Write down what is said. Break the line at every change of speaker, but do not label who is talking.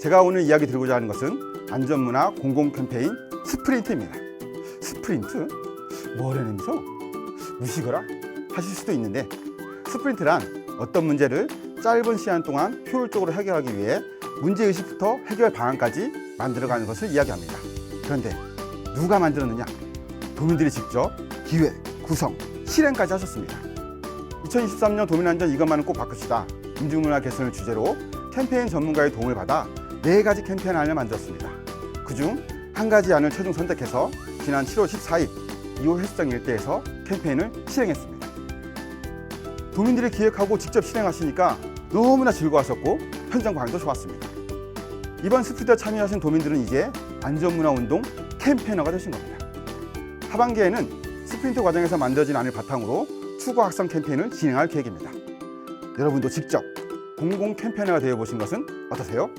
제가 오늘 이야기 드리고자 하는 것은 안전문화 공공 캠페인 스프린트입니다. 스프린트? 뭐라면서 무시거라 하실 수도 있는데 스프린트란 어떤 문제를 짧은 시간 동안 효율적으로 해결하기 위해 문제의식부터 해결 방안까지 만들어가는 것을 이야기합니다. 그런데 누가 만들었느냐? 도민들이 직접 기획, 구성, 실행까지 하셨습니다. 2023년 도민안전 이것만은 꼭 바꿉시다. 음주문화 개선을 주제로 캠페인 전문가의 도움을 받아 네 가지 캠페인 안을 만들었습니다. 그중 한 가지 안을 최종 선택해서 지난 7월 14일 2호 헬스장 일대에서 캠페인을 실행했습니다. 도민들이 기획하고 직접 실행하시니까 너무나 즐거웠었고 현장 반응도 좋았습니다. 이번 스피드 참여하신 도민들은 이제 안전문화 운동 캠페이너가 되신 겁니다. 하반기에는 스프린트 과정에서 만들어진 안을 바탕으로 추구 확산 캠페인을 진행할 계획입니다. 여러분도 직접 공공 캠페이너가 되어 보신 것은 어떠세요?